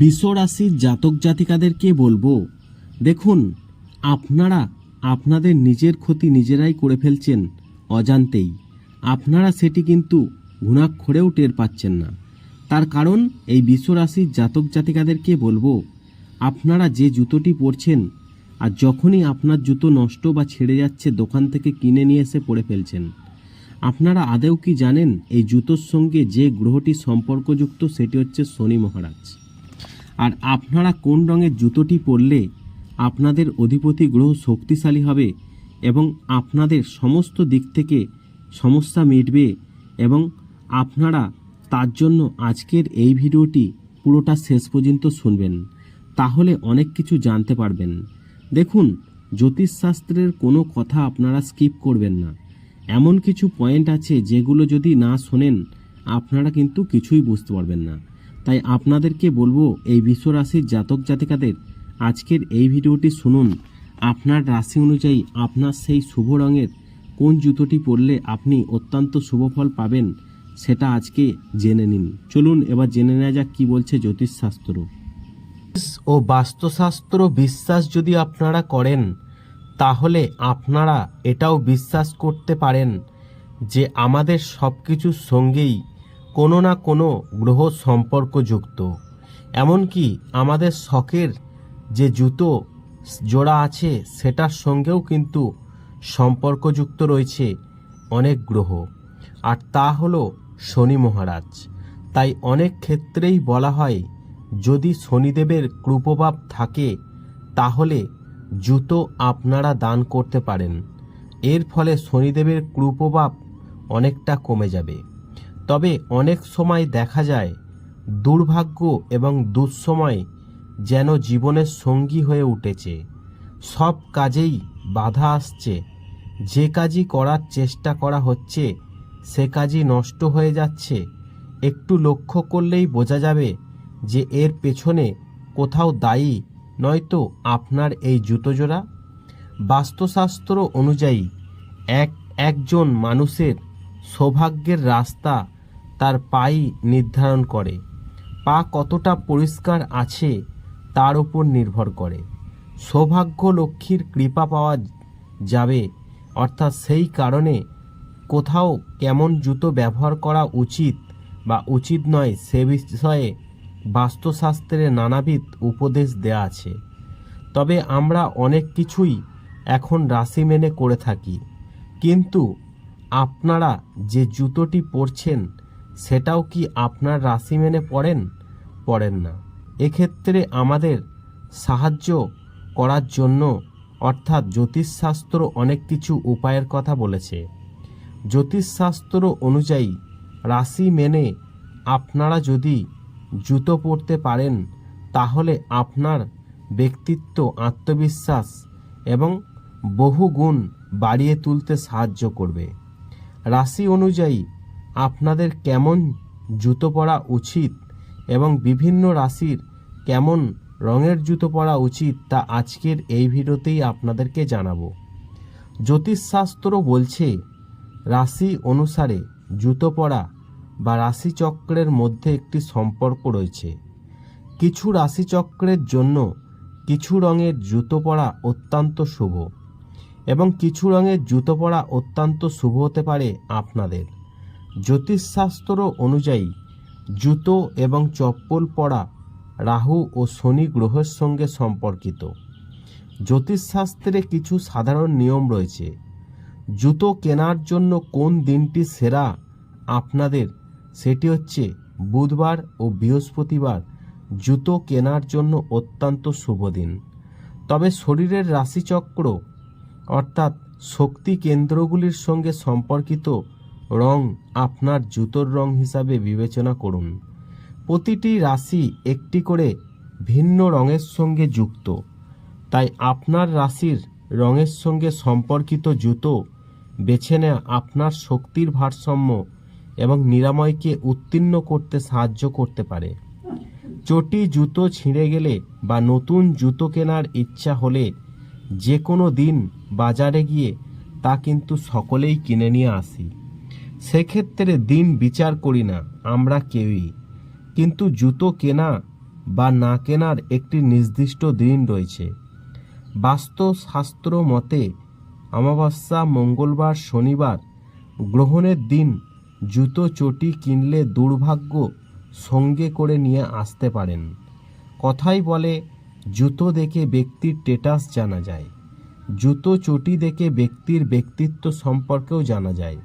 বিশ্বরাশির জাতক জাতিকাদেরকে বলব, দেখুন, আপনারা আপনাদের নিজের ক্ষতি নিজেরাই করে ফেলছেন অজান্তেই। আপনারা সেটি কিন্তু ঘুণাক্ষরেও টের পাচ্ছেন না। তার কারণ, এই বিশ্বরাশির জাতক জাতিকাদেরকে বলব, আপনারা যে জুতোটি পরছেন আর যখনই আপনার জুতো নষ্ট বা ছেড়ে যাচ্ছে দোকান থেকে কিনে নিয়ে এসে পরে ফেলছেন, আপনারা আদেও কি জানেন এই জুতোর সঙ্গে যে গ্রহটি সম্পর্কযুক্ত সেটি হচ্ছে শনি মহারাজ। আর আপনারা কোন রঙের জুতোটি পরলে আপনাদের অধিপতি গ্রহ শক্তিশালী হবে এবং আপনাদের সমস্ত দিক থেকে সমস্যা মিটবে এবং আপনারা তার জন্য আজকের এই ভিডিওটি পুরোটা শেষ পর্যন্ত শুনবেন। তাহলে অনেক কিছু জানতে পারবেন। দেখুন, জ্যোতিষশাস্ত্রের কোনো কথা আপনারা স্কিপ করবেন না। এমন কিছু পয়েন্ট আছে যেগুলো যদি না শোনেন, আপনারা কিন্তু কিছুই বুঝতে পারবেন না। তাই আপনাদেরকে বলব, এই বিশ্ব রাশির জাতক জাতিকাদের আজকের এই ভিডিওটি শুনুন। আপনার রাশি অনুযায়ী আপনার সেই শুভ রঙের কোন জুতোটি পরলে আপনি অত্যন্ত শুভ ফল পাবেন, সেটা আজকে জেনে নিন। চলুন এবার জেনে নেওয়া যাক কী বলছে জ্যোতিষশাস্ত্র। ও বাস্তুশাস্ত্র বিশ্বাস যদি আপনারা করেন, তাহলে আপনারা এটাও বিশ্বাস করতে পারেন যে আমাদের সব কিছুর সঙ্গেই কোনো না কোনো গ্রহ সম্পর্কযুক্ত। এমনকি আমাদের শখের যে জুতো জোড়া আছে, সেটার সঙ্গেও কিন্তু সম্পর্কযুক্ত রয়েছে অনেক গ্রহ। আর তা হলো শনি মহারাজ। তাই অনেক ক্ষেত্রেই বলা হয়, যদি শনিদেবের কৃপভাব থাকে, তাহলে জুতো আপনারা দান করতে পারেন। এর ফলে শনিদেবের কৃপভাব অনেকটা কমে যাবে। তবে অনেক সময় দেখা যায়, দুর্ভাগ্য এবং দুঃসময় যেন জীবনের সঙ্গী হয়ে উঠেছে। সব কাজেই বাধা আসছে। যে কাজই করার চেষ্টা করা হচ্ছে, সে কাজই নষ্ট হয়ে যাচ্ছে। একটু লক্ষ্য করলেই বোঝা যাবে যে এর পেছনে কোথাও দায়ী নয়তো আপনার এই জুতো জোড়া বাস্তুশাস্ত্র অনুযায়ী এক একজন মানুষের সৌভাগ্যের রাস্তা তার পাই নির্ধারণ করে। পা কতটা পরিষ্কার আছে তার উপর নির্ভর করে। সৌভাগ্য লক্ষ্মীর কৃপা পাওয়া যাবে, অর্থাৎ সেই কারণে কোথাও কেমন জুতো ব্যবহার করা উচিত বা উচিত নয় সে বিষয়ে বাস্তুশাস্ত্রে নানাবিধ উপদেশ দেয়া আছে। তবে আমরা অনেক কিছুই এখন রাশি মেনে করে থাকি। কিন্তু আপনারা যে জুতোটি পরছেন সেটাও কি আপনার রাশি মেনে পড়েন? পড়েন না। এক্ষেত্রে আমাদের সাহায্য করার জন্য অর্থাৎ জ্যোতিষশাস্ত্র অনেক কিছু উপায়ের কথা বলেছে। জ্যোতিষশাস্ত্র অনুযায়ী রাশি মেনে আপনারা যদি জুতো পরতে পারেন, তাহলে আপনার ব্যক্তিত্ব, আত্মবিশ্বাস এবং বহু গুণ বাড়িয়ে তুলতে সাহায্য করবে। রাশি অনুযায়ী আপনাদের কেমন জুতো পরা উচিত এবং বিভিন্ন রাশির কেমন রঙের জুতো পরা উচিত তা আজকের এই ভিডিওতেই আপনাদেরকে জানাব। জ্যোতিষশাস্ত্র বলছে, রাশি অনুসারে জুতো পরা বা রাশিচক্রের মধ্যে একটি সম্পর্ক রয়েছে। কিছু রাশিচক্রের জন্য কিছু রঙের জুতো পরা অত্যন্ত শুভ এবং কিছু রঙের জুতো পরা অত্যন্ত শুভ হতে পারে আপনাদের। জ্যোতিষশাস্ত্র অনুযায়ী জুতো এবং চপ্পল পরা রাহু ও শনি গ্রহের সঙ্গে সম্পর্কিত। জ্যোতিষশাস্ত্রে কিছু সাধারণ নিয়ম রয়েছে। জুতো কেনার জন্য কোন দিনটি সেরা আপনাদের? সেটি হচ্ছে বুধবার ও বৃহস্পতিবার জুতো কেনার জন্য অত্যন্ত শুভ দিন। তবে শরীরের রাশিচক্র অর্থাৎ শক্তি কেন্দ্রগুলির সঙ্গে সম্পর্কিত রং আপনার জুতোর রং হিসাবে বিবেচনা করুন। প্রতিটি রাশি একটি করে ভিন্ন রঙের সঙ্গে যুক্ত। তাই আপনার রাশির রঙের সঙ্গে সম্পর্কিত জুতো বেছে নেওয়া আপনার শক্তির ভারসাম্য এবং নিরাময়কে উত্তীর্ণ করতে সাহায্য করতে পারে। চটি জুতো ছিঁড়ে গেলে বা নতুন জুতো কেনার ইচ্ছা হলে যে কোনো দিন বাজারে গিয়ে তা কিন্তু সকলেই কিনে নিয়ে আসি। সেক্ষেত্রে দিন বিচার করি না, আমরা কেউই। কিন্তু জুতো কেনা বা না কেনার একটি নির্দিষ্ট দিন রয়েছে। বাস্তু শাস্ত্র মতে, অমাবস্যা, মঙ্গলবার, শনিবার গ্রহণের দিন জুতো চটি কিনলে দুর্ভাগ্য সঙ্গে করে নিয়ে আসতে পারেন। কথাই বলে, জুতো দেখে ব্যক্তির স্টেটাস জানা যায়। জুতো চটি দেখে ব্যক্তির ব্যক্তিত্ব সম্পর্কেও জানা যায়।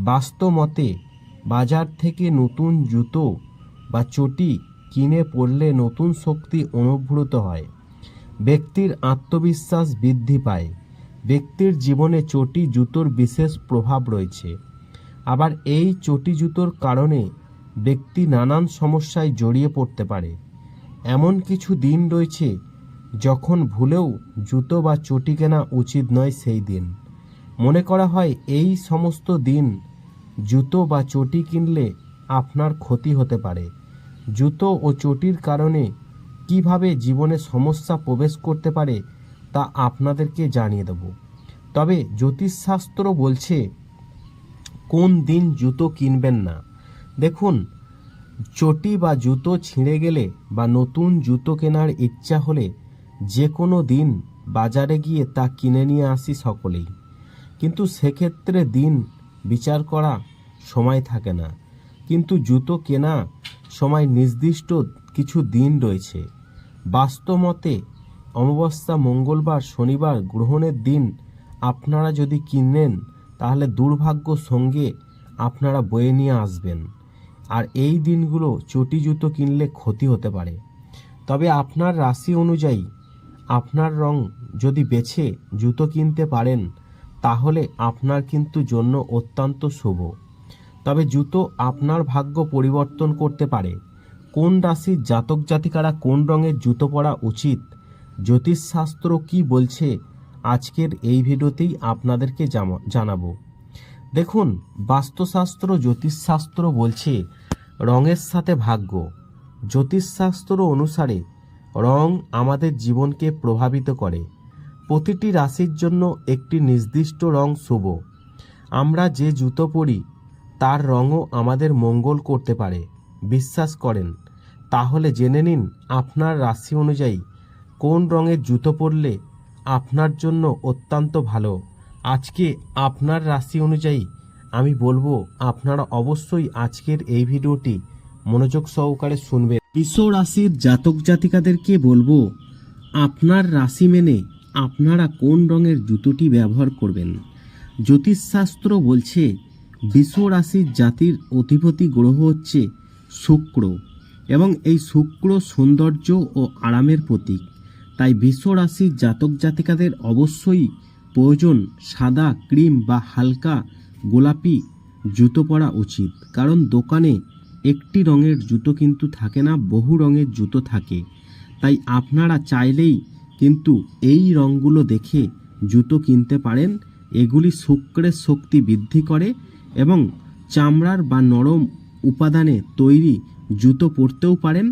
বাস্তব মতে বাজার থেকে নতুন জুতো বা চটি কিনে পরলে নতুন শক্তি অনুভূত হয়। ব্যক্তির আত্মবিশ্বাস বৃদ্ধি পায়। ব্যক্তির জীবনে চটি জুতোর বিশেষ প্রভাব রয়েছে। আবার এই চটি জুতোর কারণে ব্যক্তি নানান সমস্যায় জড়িয়ে পড়তে পারে। এমন কিছু দিন রয়েছে যখন ভুলেও জুতো বা চটি কেনা উচিত নয় সেই দিন। মনে করা হয় এই সমস্ত দিন জুতো বা চটি কিনলে আপনার ক্ষতি হতে পারে। জুতো ও চটির কারণে কীভাবে জীবনে সমস্যা প্রবেশ করতে পারে তা আপনাদেরকে জানিয়ে দেব। তবে জ্যোতিষশাস্ত্র বলছে, কোন দিন জুতো কিনবেন না। দেখুন, চটি বা জুতো ছিঁড়ে গেলে বা নতুন জুতো কেনার ইচ্ছা হলে যে কোনো দিন বাজারে গিয়ে তা কিনে নিয়ে আসি সকলেই। কিন্তু সেক্ষেত্রে দিন বিচার করা সময় থাকে না। কিন্তু জুতো কেনা সময় নির্দিষ্ট কিছু দিন রয়েছে। বাস্তবমতে অমাবস্যা, মঙ্গলবার, শনিবার গ্রহণের দিন আপনারা যদি কিনেন, তাহলে দুর্ভাগ্য সঙ্গে আপনারা বয়ে নিয়ে আসবেন। আর এই দিনগুলো চটি জুতো কিনলে ক্ষতি হতে পারে। তবে আপনার রাশি অনুযায়ী আপনার রং যদি বেছে জুতো কিনতে পারেন তাহলে আপনার কিন্তু জন্য অত্যন্ত শুভ। তবে জুতো আপনার ভাগ্য পরিবর্তন করতে পারে। কোন রাশির জাতক জাতিকারা কোন রঙের জুতো পরা উচিত? জ্যোতিষশাস্ত্র কি বলছে? আজকের এই ভিডিওতেই আপনাদেরকে জানাব। দেখুন, বাস্তুশাস্ত্র, জ্যোতিষশাস্ত্র বলছে রঙের সাথে ভাগ্য। জ্যোতিষশাস্ত্র অনুসারে রং আমাদের জীবনকে প্রভাবিত করে। প্রতিটি রাশির জন্য একটি নির্দিষ্ট রং শুভ। আমরা যে জুতো পরি, তার রঙও আমাদের মঙ্গল করতে পারে। বিশ্বাস করেন। তাহলে জেনে নিন আপনার রাশি অনুযায়ী কোন রঙের জুতো পরলে আপনার জন্য অত্যন্ত ভালো। আজকে আপনার রাশি অনুযায়ী আমি বলব, আপনারা অবশ্যই আজকের এই ভিডিওটি মনোযোগ সহকারে শুনবেন। বিশ্ব রাশির জাতক জাতিকাদেরকে বলব, আপনার রাশি মেনে আপনারা কোন রঙের জুতোটি ব্যবহার করবেন? জ্যোতিষশাস্ত্র বলছে রাশির জাতির অধিপতি গ্রহ হচ্ছে শুক্র এবং এই শুক্র সৌন্দর্য ও আরামের প্রতীক। তাই রাশির জাতক জাতিকাদের অবশ্যই প্রয়োজন সাদা, ক্রিম বা হালকা গোলাপি জুতো পরা উচিত। কারণ দোকানে একটি রঙের জুতো কিন্তু থাকে না, বহু রঙের জুতো থাকে। তাই আপনারা চাইলেই কিন্তু এই রঙগুলো দেখে জুতো কিনতে পারেন, এগুলি শুক্রের শক্তি বৃদ্ধি করে এবং চামড়ার বা নরম উপাদানে তৈরি জুতো পরতেও পারেন,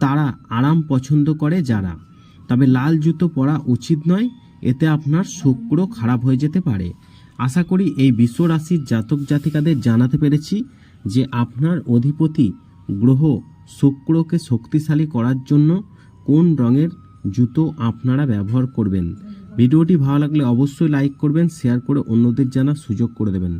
তারা আরাম পছন্দ করে যারা। তবে লাল জুতো পরা উচিত নয়, এতে আপনার শুক্র খারাপ হয়ে যেতে পারে। আশা করি এই বিশ্ব রাশির জাতক জাতিকাদের জানাতে পেরেছি যে আপনার অধিপতি গ্রহ শুক্রকে শক্তিশালী করার জন্য কোন রঙের জুতো আপনারা ব্যবহার করবেন। ভিডিওটি ভালো লাগলে অবশ্যই লাইক করবেন শেয়ার করে অন্যদের জানার সুযোগ করে দেবেন।